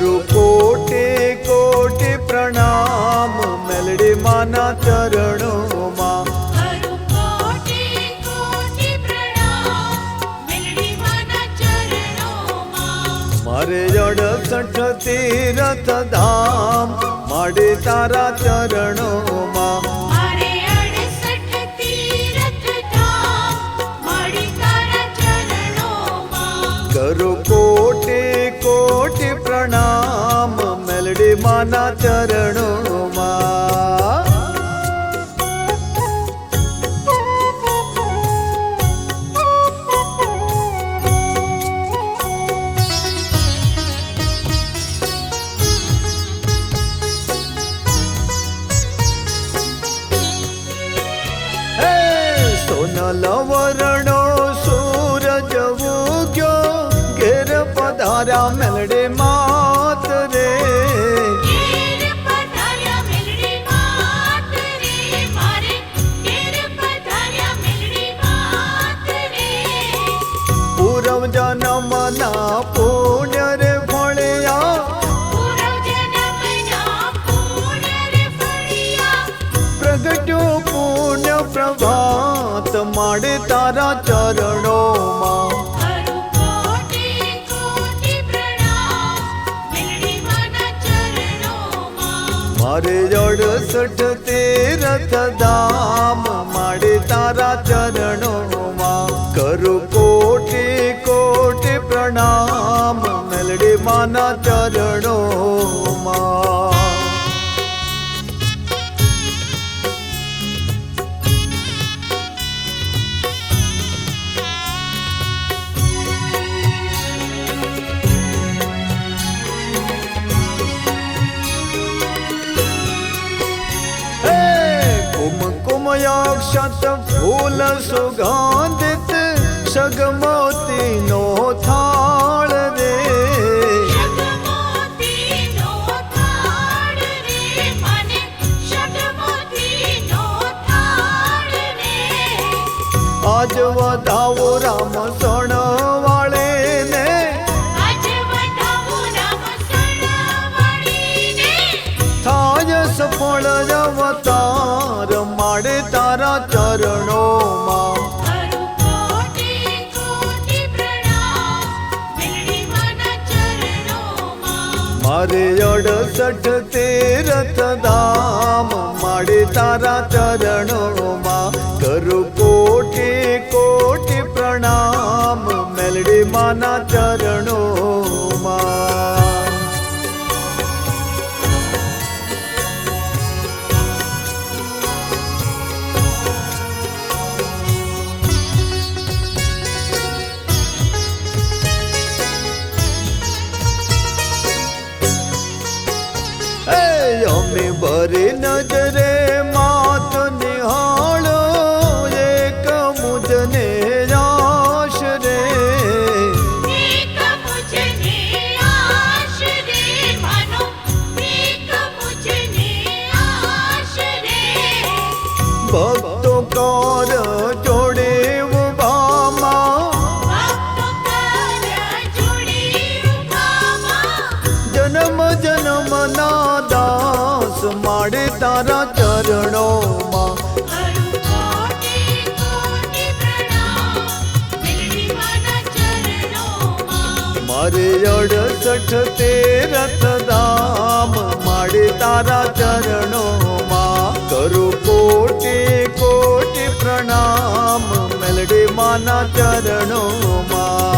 કરું કોટે प्रणाम પ્રણામ મેલડે માના ચરણોમાં. મારે અડસઠ તીર્થ ધામ માડે તારા ચરણોમાં. મેલડી માના ચરણોમાં. સોનલ વરણો જન્મના પુણ્ય રે ફળ્યા પૂરવ જન્મના પુણ્ય રે ફળિયા પ્રગટ્યો પુણ્ય પ્રભાત માડે તારા ચરણોમાં કરું કોટી કોટી પ્રણામ મેલડી માના ચરણોમાં મારે અડસઠ તીરથ ધામ માડે તારા ચરણોમાં કરું કોટી કોટી પ્રણામ મેલડી માના ચરણોમાં અક્ષત ફૂલ સુગંધિત સગમોતીનો થાળ રે. આજ વધાવો રામ સણ વાળે ને. થાય સફળ અવતાર ચરણોમાં મારે અડસઠ તીરથ ધામ માડે તારા ચરણોમાં કરું કોટી કોટી પ્રણામ, મેલડી માના ચરણોમાં અમે બરે નજરે માત નિહાળો એક મુજને આશ રે. ભક્તો કાર જોડે તારા ચરણોમાં કરું કોટી કોટી પ્રણામ મેલડી માના ચરણોમાં મારે અડસઠ તીરથ ધામ માડે તારા ચરણોમાં કરું કોટી કોટી પ્રણામ મેલડી માના ચરણોમાં